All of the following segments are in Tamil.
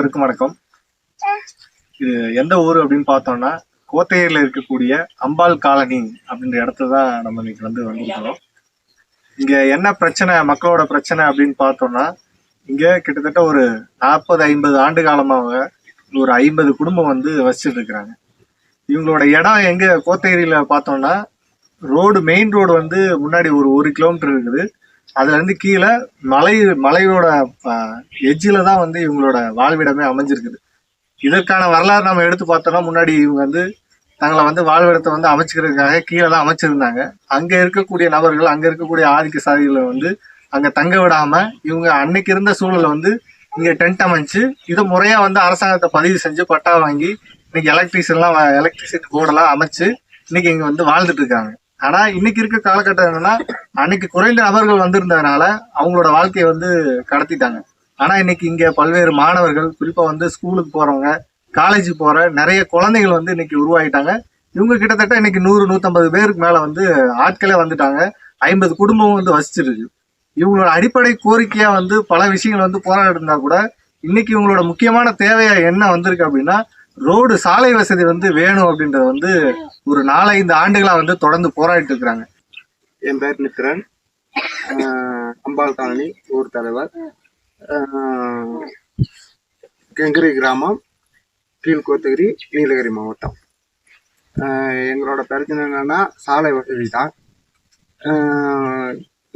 அனைவருக்கும் வணக்கம். இது எந்த ஊர் அப்படின்னு பார்த்தோம்னா கோத்தையூர்ல இருக்கக்கூடிய அம்பாள் காலனி அப்படின்ற இடத்துல தான் நம்ம இன்னைக்கு வந்து வந்திருக்கிறோம். இங்க என்ன பிரச்சனை மக்களோட பிரச்சனை அப்படின்னு பார்த்தோம்னா இங்க கிட்டத்தட்ட ஒரு நாற்பது ஐம்பது ஆண்டு காலமாக ஒரு ஐம்பது குடும்பம் வந்து வசிச்சுட்டு இருக்கிறாங்க. இவங்களோட இடம் எங்க? கோத்தகிரியில பார்த்தோம்னா ரோடு மெயின் ரோடு வந்து முன்னாடி ஒரு ஒரு கிலோமீட்டர் இருக்குது. அதுல இருந்து கீழே மலை மலையோட எஜ்ஜில தான் வந்து இவங்களோட வாழ்விடமே அமைஞ்சிருக்குது. இதற்கான வரலாறு நம்ம எடுத்து பார்த்தோம்னா முன்னாடி இவங்க வந்து தங்களை வந்து வாழ்விடத்தை வந்து அமைச்சுக்கிறதுக்காக கீழே தான் அமைச்சிருந்தாங்க. அங்க இருக்கக்கூடிய நபர்கள் அங்க இருக்கக்கூடிய ஆதிக்க சாதிகளை வந்து அங்க தங்க விடாம இவங்க அன்னைக்கு இருந்த சூழலை வந்து இங்க டென்ட் அமைச்சு இதை முறையா வந்து அரசாங்கத்தை பதிவு செஞ்சு பட்டா வாங்கி இன்னைக்கு எலக்ட்ரிஷியன்லாம் எலக்ட்ரிசிட்டி போர்டெல்லாம் அமைச்சு இன்னைக்கு இங்க வந்து வாழ்ந்துட்டு இருக்காங்க. ஆனா இன்னைக்கு இருக்க காலகட்டம் என்னன்னா அன்னைக்கு குறைந்த நபர்கள் வந்திருந்ததுனால அவங்களோட வாழ்க்கையை வந்து கடத்திட்டாங்க. ஆனா இன்னைக்கு இங்க பல்வேறு மாணவர்கள் குறிப்பா வந்து ஸ்கூலுக்கு போறவங்க காலேஜுக்கு போற நிறைய குழந்தைகள் வந்து இன்னைக்கு உருவாகிட்டாங்க இவங்க கிட்டத்தட்ட இன்னைக்கு நூறு நூத்தம்பது பேருக்கு மேல வந்து ஆட்களே வந்துட்டாங்க. ஐம்பது குடும்பம் வந்து வசிச்சிருக்கு. இவங்களோட அடிப்படை கோரிக்கையா வந்து பல விஷயங்கள் வந்து போராட்டம் இருந்தா கூட இன்னைக்கு இவங்களோட முக்கியமான தேவையா என்ன வந்திருக்கு அப்படின்னா ரோடு சாலை வசதி வந்து வேணும் அப்படின்றது வந்து ஒரு நாலஞ்சு ஆண்டுகளா வந்து தொடர்ந்து போராடிட்டு இருக்கிறாங்க. என் பேர் நித்ரன். அம்பாள் காலனி ஊர் தலைவர். கெங்கரி கெங்கிரி கிராமம் கீழ்கோத்தகிரி நீலகிரி மாவட்டம். எங்களோட பிரச்சனை என்னென்னா சாலை வசதி தான்.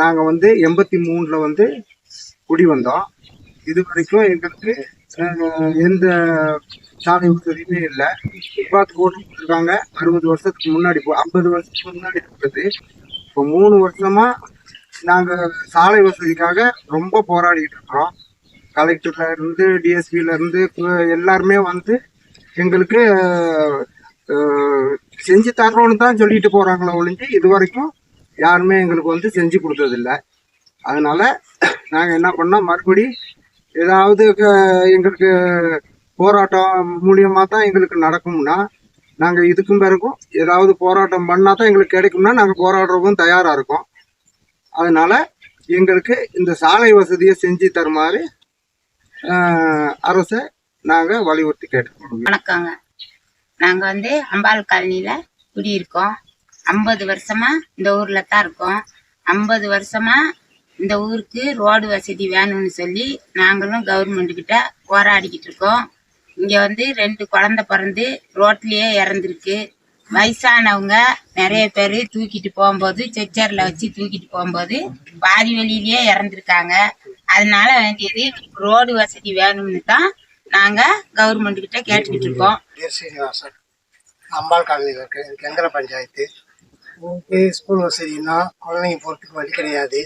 நாங்கள் வந்து எண்பத்தி மூணில் வந்து குடி வந்தோம். இது வரைக்கும் எங்களுக்கு எந்த சாலை வசதியுமே இல்லை. பார்த்து போட்டு இருக்காங்க. அறுபது வருஷத்துக்கு முன்னாடி ஐம்பது வருஷத்துக்கு முன்னாடி இருந்தது இப்போ மூணு வருஷமா நாங்கள் சாலை வசதிக்காக ரொம்ப போராடிட்டு இருக்கிறோம். கலெக்டர்ல இருந்து டிஎஸ்பில இருந்து எல்லாருமே வந்து எங்களுக்கு செஞ்சு தர்றோம்னு தான் சொல்லிட்டு போறாங்களே ஒழிஞ்சு இது வரைக்கும் யாருமே எங்களுக்கு வந்து செஞ்சு கொடுத்ததில்ல. அதனால நாங்கள் என்ன பண்ணோம் மறுபடி ஏதாவது எங்களுக்கு போராட்டம் மூலியமாக தான் எங்களுக்கு நடக்கும்னா நாங்கள் இதுக்கும் பிறகும் ஏதாவது போராட்டம் பண்ணால் தான் எங்களுக்கு கிடைக்கும்னா நாங்கள் போராடுறதுக்கும் தயாராக இருக்கோம். அதனால் எங்களுக்கு இந்த சாலை வசதியை செஞ்சு தருமாறு அரசை நாங்கள் வலியுறுத்தி கேட்டுக்கொள்வோம் வணக்கங்க. நாங்கள் வந்து அம்பாள் காலனியில் குடியிருக்கோம். ஐம்பது வருஷமாக இந்த ஊரில் தான் இருக்கோம். ஐம்பது வருஷமா இந்த ஊருக்கு ரோடு வசதி வேணும்னு சொல்லி நாங்களும் கவர்மெண்ட்டுக்கிட்ட போராடிக்கிட்டு இருக்கோம். இங்கே வந்து ரெண்டு குழந்தை பிறந்து ரோட்லேயே இறந்துருக்கு. வயசானவங்க நிறைய பேர் தூக்கிட்டு போகும்போது செச்சரில் வச்சு தூக்கிட்டு போகும்போது பாதி வழியிலேயே இறந்துருக்காங்க. அதனால வேண்டியது ரோடு வசதி வேணும்னு தான் நாங்கள் கவர்மெண்ட் கிட்ட கேட்டுக்கிட்டு இருக்கோம். ஸ்ரீனிவாசன் அம்பாள் காலனியில் இருக்கு கெங்கர பஞ்சாயத்து? ஸ்கூல் வசதினா குழந்தைங்க போகிறதுக்கு வழி கிடையாது.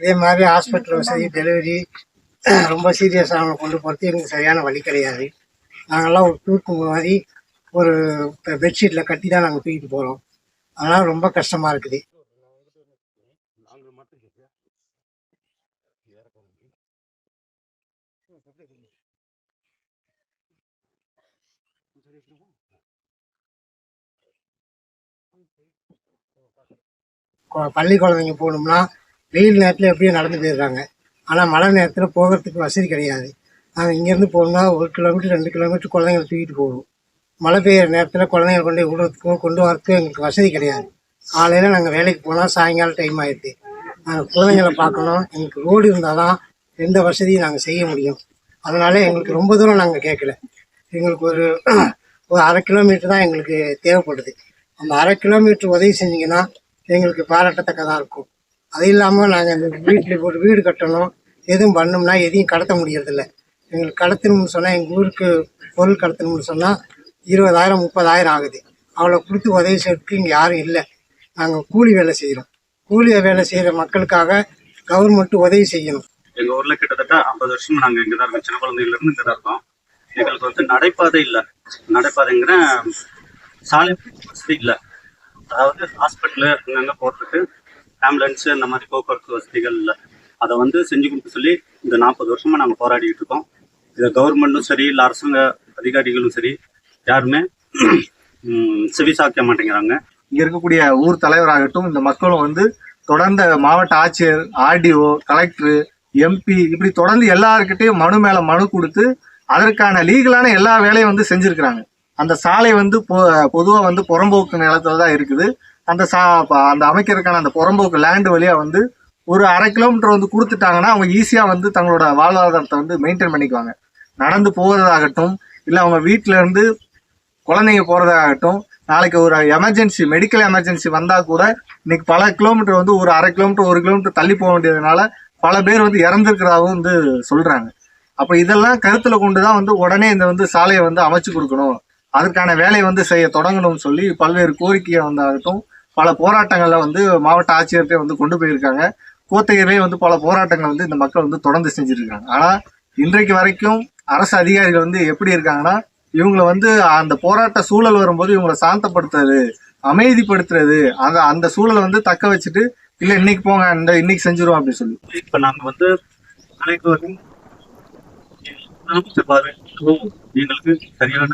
இதே மாதிரி ஹாஸ்பிட்டல் வசதி டெலிவரி ரொம்ப சீரியஸாக கொண்டு போகிறது எனக்கு சரியான வழி கிடையாது. நாங்கள்லாம் ஒரு தூக்கு மாதிரி ஒரு பெட்ஷீட்டில் கட்டி தான் நாங்கள் தூக்கிட்டு போகிறோம் அதனால் ரொம்ப கஷ்டமாக இருக்குது. கொ- பள்ளி குழந்தைங்க போகணும்னா வெயில் நேரத்தில் எப்படியும் நடந்து போயிடுறாங்க. ஆனால் மழை நேரத்தில் போகிறதுக்கு வசதி கிடையாது. நாங்கள் இங்கேருந்து போகணும்னா ஒரு கிலோமீட்டர் ரெண்டு கிலோமீட்டர் குழந்தைங்களை தூக்கிட்டு போகணும் மழை பெய்கிற நேரத்தில் குழந்தைங்களை கொண்டு போய் விடுறதுக்கோ கொண்டு வரதுக்கும் எங்களுக்கு வசதி கிடையாது. காலையில் நாங்கள் வேலைக்கு போனால் சாயங்காலம் டைம் ஆயிடுது நாங்கள் குழந்தைங்களை பார்க்கணும். எங்களுக்கு ரோடு இருந்தால் தான் எந்த வசதியும் நாங்கள் செய்ய முடியும். அதனால் எங்களுக்கு ரொம்ப தூரம் நாங்கள் கேட்கல. எங்களுக்கு ஒரு ஒரு அரை கிலோமீட்டர் தான் எங்களுக்கு தேவைப்படுது. அந்த அரை கிலோமீட்டர் உதவி செஞ்சிங்கன்னா எங்களுக்கு பாராட்டத்தக்கதாக இருக்கும். அது இல்லாமல் நாங்கள் இந்த வீட்டில் ஒரு வீடு கட்டணும். எதுவும் பண்ணோம்னா எதையும் கடத்த முடியறதில்ல. எங்களுக்கு கடத்தணும்னு சொன்னால் எங்கள் ஊருக்கு பொருள் கடத்தணும்னு சொன்னால் இருபதாயிரம் முப்பதாயிரம் ஆகுது. அவ்வளோ கொடுத்து உதவி செய்யறதுக்கு இங்கே யாரும் இல்லை. நாங்கள் கூலி வேலை செய்கிறோம் கூலி வேலை செய்கிற மக்களுக்காக கவர்மெண்ட் உதவி செய்யணும். எங்கள் ஊரில் கிட்டத்தட்ட ஐம்பது வருஷம் நாங்கள் இங்கே தான் இருக்கோம். சின்ன குழந்தையில இங்கே தான் இருக்கோம். எங்களுக்கு வந்து நடைபாதை இல்லை. நடைபாதைங்கிற சாலை வசதி இல்லை. அதாவது ஹாஸ்பிட்டலு அங்கங்கே போகிறதுக்கு ஆம்புலன்ஸு இந்த மாதிரி போக்குவரத்து வசதிகள் இல்லை. அதை வந்து செஞ்சு கொடுக்க சொல்லி இந்த நாற்பது வருஷமாக நாங்கள் போராடிட்டு இருக்கோம். இதை கவர்மெண்ட்டும் சரி இல்லை அரசாங்க அதிகாரிகளும் சரி யாருமே செவிசாக்க மாட்டேங்கிறாங்க. இங்கே இருக்கக்கூடிய ஊர் தலைவராகட்டும் இந்த மக்களும் வந்து தொடர்ந்து மாவட்ட ஆட்சியர் ஆர்டிஓ கலெக்டர் எம்பி இப்படி தொடர்ந்து எல்லாருக்கிட்டையும் மனு மேலே மனு கொடுத்து அதற்கான லீகலான எல்லா வேலையும் வந்து செஞ்சுருக்கிறாங்க. அந்த சாலை வந்து பொதுவாக வந்து புறம்போக்கு நிலத்தில் தான் இருக்குது. அந்த சா அந்த அமைக்கிறதுக்கான அந்த புறம்போக்கு லேண்ட் வழியாக வந்து ஒரு அரை கிலோமீட்டர் வந்து கொடுத்துட்டாங்கன்னா அவங்க ஈஸியாக வந்து தங்களோட வாழ்வாதாரத்தை வந்து மெயின்டைன் பண்ணிக்குவாங்க. நடந்து போகிறதாகட்டும் இல்லை அவங்க வீட்டிலேருந்து குழந்தைங்க போகிறதாகட்டும் நாளைக்கு ஒரு எமர்ஜென்சி மெடிக்கல் எமர்ஜென்சி வந்தால் கூட இன்னைக்கு பல கிலோமீட்டர் வந்து ஒரு அரை கிலோமீட்டர் ஒரு கிலோமீட்டர் தள்ளி போக வேண்டியதுனால பல பேர் வந்து இறந்துருக்கிறதாகவும் வந்து சொல்கிறாங்க அப்போ இதெல்லாம் கருத்தில் கொண்டு தான் வந்து உடனே இந்த வந்து சாலையை வந்து அமைச்சு கொடுக்கணும். அதற்கான வேலையை வந்து செய்ய தொடங்கணும்னு சொல்லி பல்வேறு கோரிக்கையை வந்தாகட்டும் பல போராட்டங்களை வந்து மாவட்ட ஆட்சியர்கிட்ட வந்து கொண்டு போயிருக்காங்க. கோத்தகிரிலே வந்து பல போராட்டங்கள் வந்து இந்த மக்கள் வந்து தொடர்ந்து செஞ்சுருக்காங்க ஆனால் இன்றைக்கு வரைக்கும் அரசு அதிகாரிகள் வந்து எப்படி இருக்காங்கன்னா இவங்களை வந்து அந்த போராட்ட சூழல் வரும்போது இவங்களை சாந்தப்படுத்துறது அமைதிப்படுத்துறது அந்த அந்த சூழலை வந்து தக்க வச்சுட்டு இல்லை இன்னைக்கு போங்க இந்த இன்னைக்கு செஞ்சிருவோம் அப்படின்னு சொல்லி. இப்போ நாங்கள் வந்து அனைவரும் அமைச்சர் எங்களுக்கு சரியான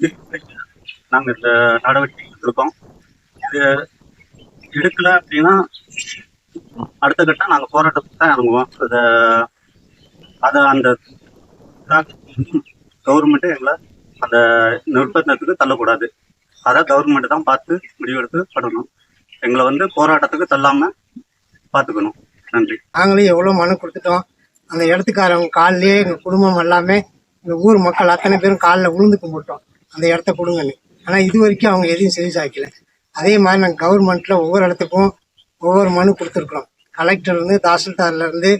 நாங்கள் இந்த நடவடிக்கை எடுத்திருக்கோம் இது எடுக்கல அப்படின்னா அடுத்த கட்டம் நாங்க போராட்டத்துக்கு தான் இறங்குவோம். அதை அதை அந்த கவர்மெண்ட்டே எங்களை அந்த நிர்பந்தத்துக்கு தள்ளக்கூடாது. அதை கவர்மெண்ட் தான் பார்த்து முடிவெடுத்து படணும் எங்களை வந்து போராட்டத்துக்கு தள்ளாம பார்த்துக்கணும். நன்றி. நாங்களும் எவ்வளோ மனு கொடுத்துட்டோம். அந்த இடத்துக்காரவங்க காலிலே எங்கள் குடும்பம் எல்லாமே இந்த ஊர் மக்கள் அத்தனை பேரும் காலில் விழுந்து கும்பிட்டோம். அந்த இடத்த கொடுங்கன்னு. ஆனால் இது வரைக்கும் அவங்க எதையும் செவி சாய்க்கல அதே மாதிரி நாங்கள் கவர்மெண்ட்டில் ஒவ்வொரு இடத்துக்கும் ஒவ்வொரு மனு கொடுத்துருக்குறோம். கலெக்டர்லேருந்து தாசில்தார்லேருந்து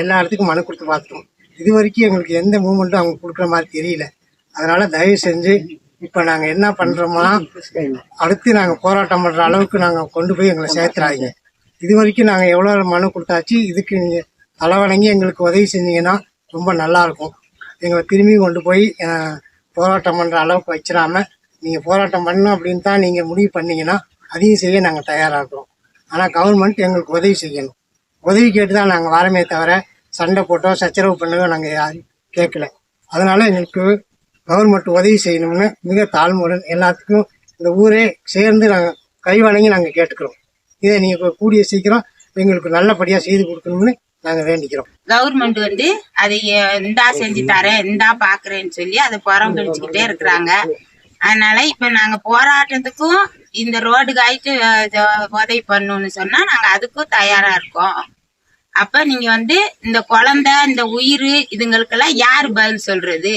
எல்லா இடத்துக்கும் மனு கொடுத்து பார்த்துட்டோம். இது வரைக்கும் எங்களுக்கு எந்த மூமெண்ட்டும் அவங்க கொடுக்குற மாதிரி தெரியல. அதனால் தயவு செஞ்சு இப்போ நாங்கள் என்ன பண்ணுறோம்னா அடுத்து நாங்கள் போராட்டம் பண்ணுற அளவுக்கு நாங்கள் கொண்டு போய் எங்களை சேர்த்துறாதீங்க. இது வரைக்கும் நாங்கள் எவ்வளோ மனு கொடுத்தாச்சு இதுக்கு நீங்கள் தலைவணங்கி எங்களுக்கு உதவி செஞ்சீங்கன்னா ரொம்ப நல்லாயிருக்கும் எங்களை திரும்பி கொண்டு போய் போராட்டம் பண்ணுற அளவுக்கு வச்சிடாம நீங்கள் போராட்டம் பண்ணணும் அப்படின்னு தான் நீங்கள் முடிவு பண்ணிங்கன்னா அதையும் செய்ய நாங்கள் தயாராக இருக்கிறோம் ஆனால் கவர்மெண்ட் எங்களுக்கு உதவி செய்யணும். உதவி கேட்டு தான் நாங்கள் வரமே தவிர சண்டை போட்டோ சச்சரவு பண்ணதோ நாங்கள் யாரும் கேட்கல. அதனால் எங்களுக்கு கவர்மெண்ட் உதவி செய்யணும்னு மிக தாழ்மையுடன் எல்லாத்துக்கும் இந்த ஊரே சேர்ந்து நாங்கள் கை வணங்கி நாங்கள் கேட்டுக்கிறோம். இதை நீங்கள் கூடிய சீக்கிரம் எங்களுக்கு நல்லபடியாக செய்து கொடுக்கணும்னு நாங்கள் வேண்டிக்கிறோம். கவர்மெண்ட் வந்து அதை இந்தா செஞ்சு தரேன் இந்தா பாக்குறேன்னு சொல்லி அதை புறம் கழிச்சுக்கிட்டே இருக்கிறாங்க. அதனால இப்ப நாங்க போராட்டத்துக்கும் இந்த ரோடுக்கு ஆயிட்டு உதவி பண்ணணும்னு சொன்னா நாங்க அதுக்கும் தயாரா இருக்கோம். அப்ப நீங்க வந்து இந்த குழந்தை இந்த உயிர் இதுங்களுக்கெல்லாம் யார் பதில் சொல்றது?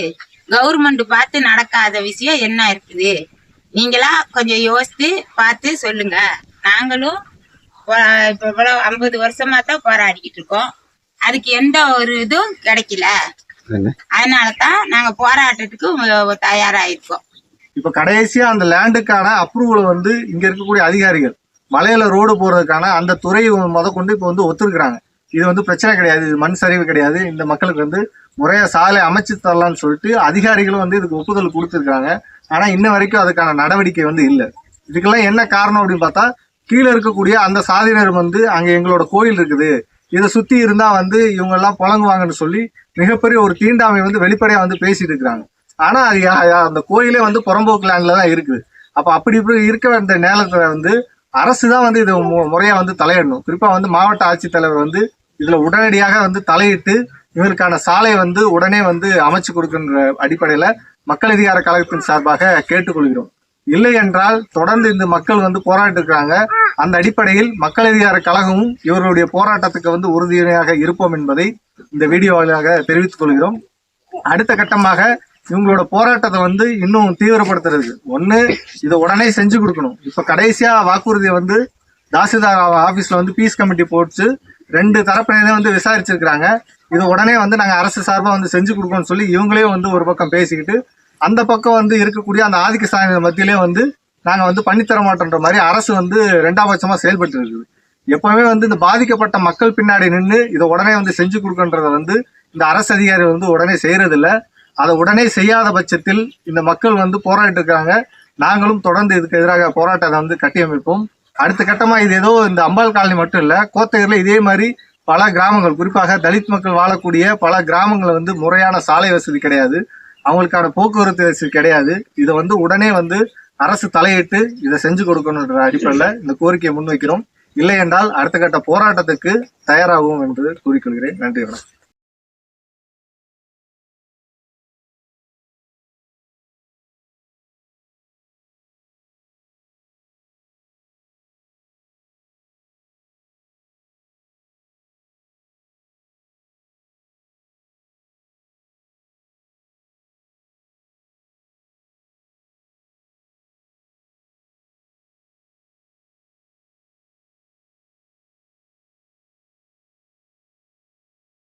கவர்மெண்ட் பார்த்து நடக்காத விஷயம் என்ன இருக்குது? நீங்களா கொஞ்சம் யோசித்து பார்த்து சொல்லுங்க. நாங்களும் இப்ப இவ்வளவு ஐம்பது வருஷமா தான் போராடிக்கிட்டு இருக்கோம். அதுக்கு எந்த ஒரு இதுவும் கிடைக்கல. அதனால தான் நாங்க போராட்டத்துக்கு தயாராயிருக்கோம் இப்போ கடைசியாக அந்த லேண்டுக்கான அப்ரூவலை வந்து இங்கே இருக்கக்கூடிய அதிகாரிகள் மலையில் ரோடு போகிறதுக்கான அந்த துறை முத கொண்டு இப்போ வந்து ஒத்துருக்குறாங்க. இது வந்து பிரச்சனை கிடையாது இது மண் சரிவு கிடையாது இந்த மக்களுக்கு வந்து முறையாக சாலை அமைச்சு தரலாம்னு சொல்லிட்டு அதிகாரிகளும் வந்து இதுக்கு ஒப்புதல் கொடுத்துருக்காங்க. ஆனால் இன்ன வரைக்கும் அதுக்கான நடவடிக்கை வந்து இல்லை. இதுக்கெல்லாம் என்ன காரணம் அப்படின்னு பார்த்தா கீழே இருக்கக்கூடிய அந்த சாதியினர் வந்து அங்கே எங்களோட கோயில் இருக்குது. இதை சுற்றி இருந்தால் வந்து இவங்கெல்லாம் புழங்குவாங்கன்னு சொல்லி மிகப்பெரிய ஒரு தீண்டாமை வந்து வெளிப்படையாக வந்து பேசிட்டு இருக்கிறாங்க. ஆனா அது அந்த கோயிலே வந்து புறம்போக்கு லேண்ட்ல தான் இருக்குது. அப்ப அப்படி இப்படி இருக்க வேண்டிய நேரத்துல வந்து அரசு தான் வந்து இது மு- முறையா வந்து தலையிடணும். குறிப்பா வந்து மாவட்ட ஆட்சித்தலைவர் வந்து இதுல உடனடியாக வந்து தலையிட்டு இவருக்கான சாலை வந்து உடனே வந்து அமைச்சு கொடுக்கின்ற அடிப்படையில மக்கள் அதிகார கழகத்தின் சார்பாக கேட்டுக்கொள்கிறோம். இல்லை என்றால் தொடர்ந்து இந்த மக்கள் வந்து போராட்டு இருக்கிறாங்க அந்த அடிப்படையில் மக்கள் அதிகார கழகமும் இவர்களுடைய போராட்டத்துக்கு வந்து உறுதுணையாக இருப்போம் என்பதை இந்த வீடியோ வழியாக தெரிவித்துக் கொள்கிறோம். அடுத்த கட்டமாக இவங்களோட போராட்டத்தை வந்து இன்னும் தீவிரப்படுத்துறது ஒண்ணு இதை உடனே செஞ்சு கொடுக்கணும். இப்ப கடைசியா வாக்குறுதியை வந்து தாசில்தார் ஆபீஸ்ல வந்து பீஸ் கமிட்டி போட்டு ரெண்டு தரப்பினரையும் வந்து விசாரிச்சிருக்கிறாங்க. இது உடனே வந்து நாங்க அரசு சார்பா வந்து செஞ்சு கொடுக்கணும்னு சொல்லி இவங்களே வந்து ஒரு பக்கம் பேசிக்கிட்டு அந்த பக்கம் வந்து இருக்கக்கூடிய அந்த ஆதிக்க சாமி மத்தியிலே வந்து நாங்க வந்து பண்ணித்தர மாட்டோன்ற மாதிரி அரசு வந்து ரெண்டாம் பட்சமா செயல்பட்டு இருக்குது. எப்பவுமே வந்து இந்த பாதிக்கப்பட்ட மக்கள் பின்னாடி நின்று இதை உடனே வந்து செஞ்சு கொடுக்கன்றத வந்து இந்த அரசு அதிகாரி வந்து உடனே செய்யறதில்லை. அதை உடனே செய்யாத பட்சத்தில் இந்த மக்கள் வந்து போராடிட்டு இருக்காங்க நாங்களும் தொடர்ந்து இதுக்கு எதிராக போராட்டத்தை வந்து கட்டியமைப்போம். அடுத்த கட்டமாக இது ஏதோ இந்த அம்பாள் காலனி மட்டும் இல்லை கோத்தகிரில இதே மாதிரி பல கிராமங்கள் குறிப்பாக தலித் மக்கள் வாழக்கூடிய பல கிராமங்களில் வந்து முறையான சாலை வசதி கிடையாது. அவங்களுக்கான போக்குவரத்து வசதி கிடையாது. இதை வந்து உடனே வந்து அரசு தலையிட்டு இதை செஞ்சு கொடுக்கணுன்ற அடிப்படையில் இந்த கோரிக்கையை முன்வைக்கிறோம். இல்லை என்றால் அடுத்த கட்ட போராட்டத்துக்கு தயாராகும் என்று கூறிக்கொள்கிறேன். நன்றி வணக்கம்.